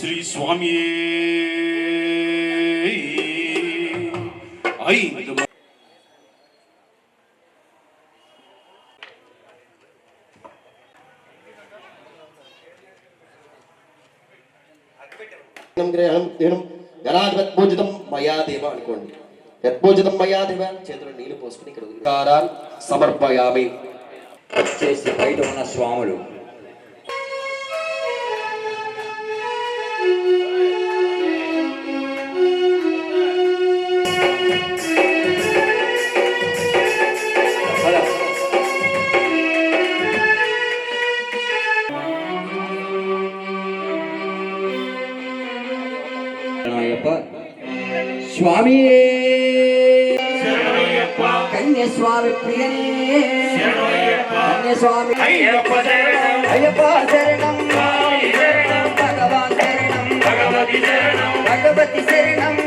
శ్రీ స్వామి ఐదు పోసుకుని ఇక్కడ సమర్పయామి. వచ్చేసి బయట ఉన్న స్వాములు ఆంజనేయ స్వామి. అయ్యప్ప శరణం. భగవాన్ శరణం. భగవతి శరణం. భగవతి శరణం.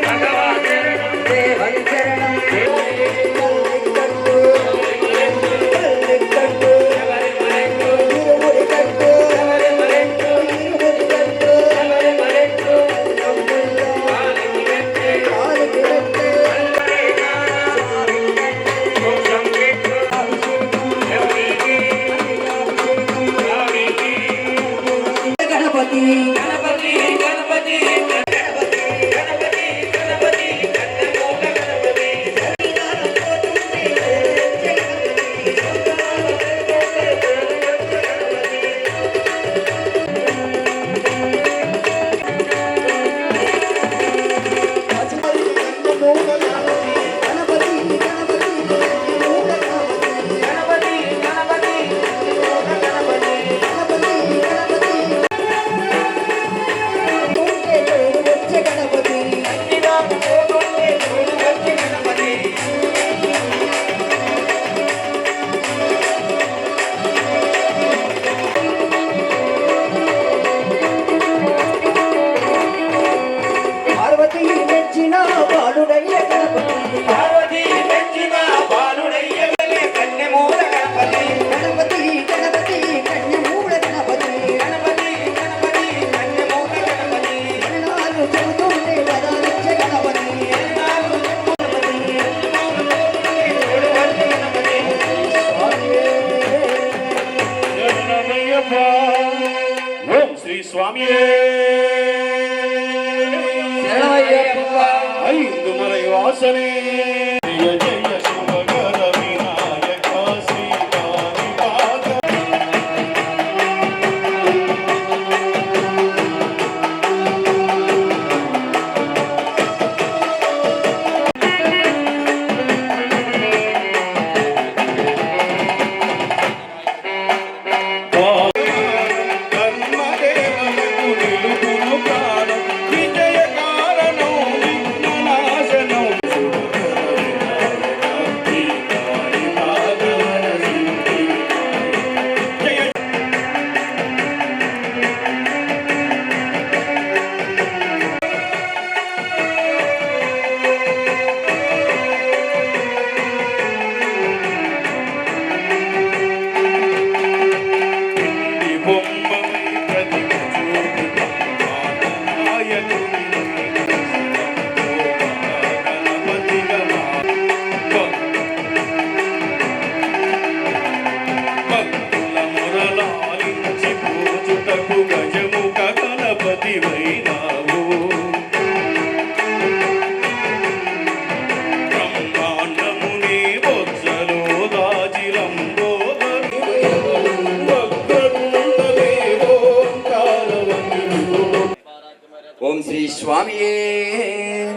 சுவாமியே.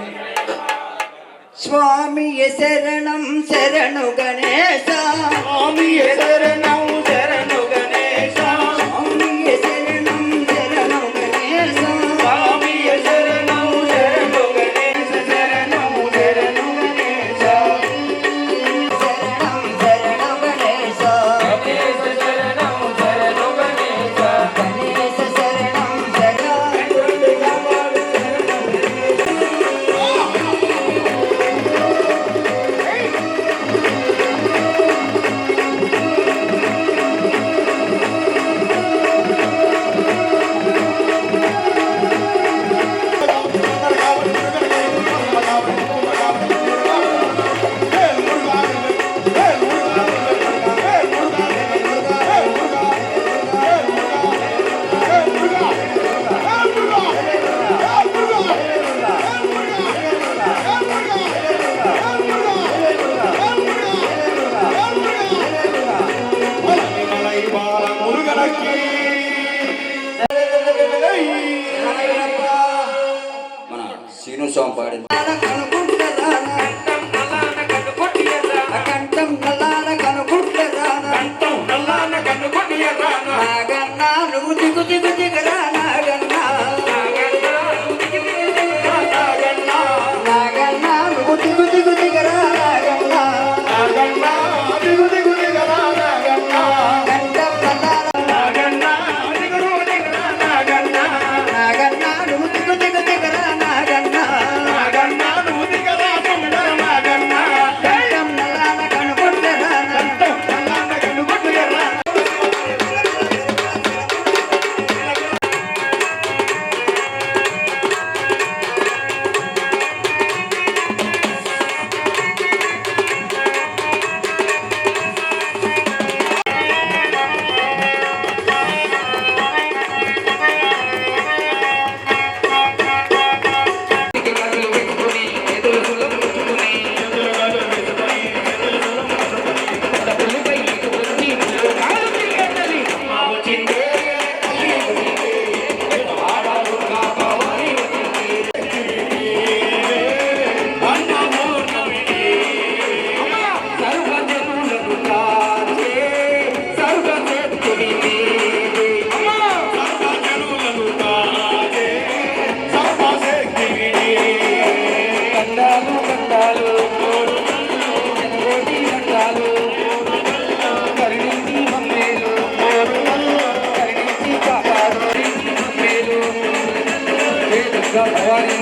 சுவாமியே சரணம் சரணுக ಗುಜಿ ಗುಜಿ ಗಡಾನ Bye.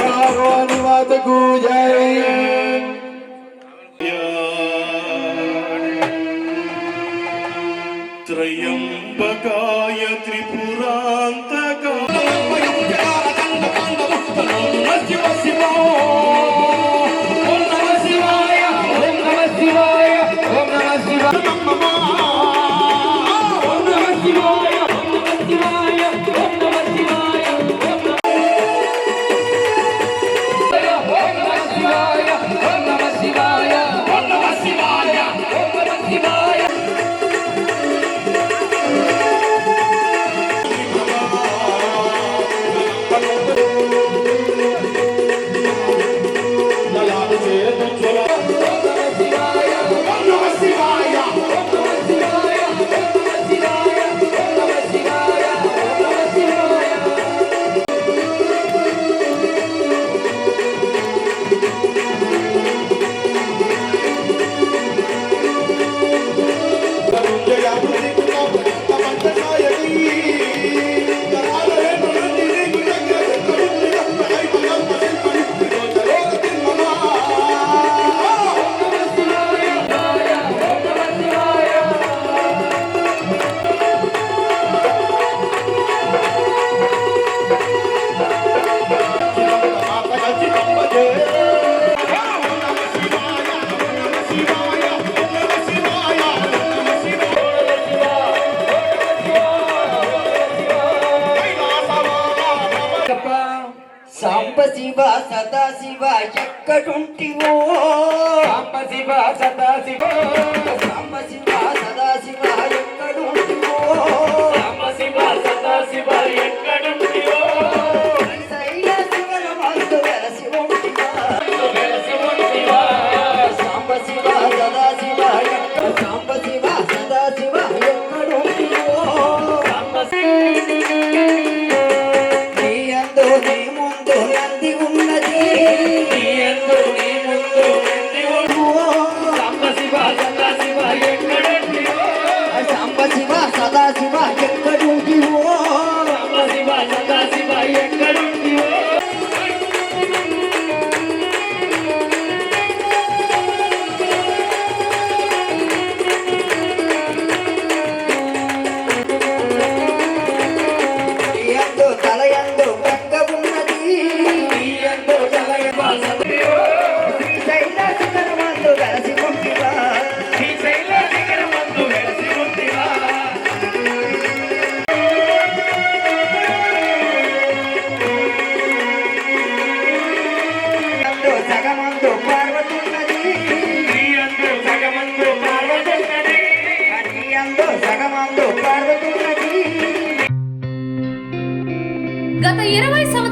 રાવણ વાત ગુજારી. ఎక్కడుంటివో సాంబ శివ సదా శివ సాంబ శివ సదా శివ ఎక్కడుంటివో? సాంబ శివ సదా శివ ఎక్కడుంటి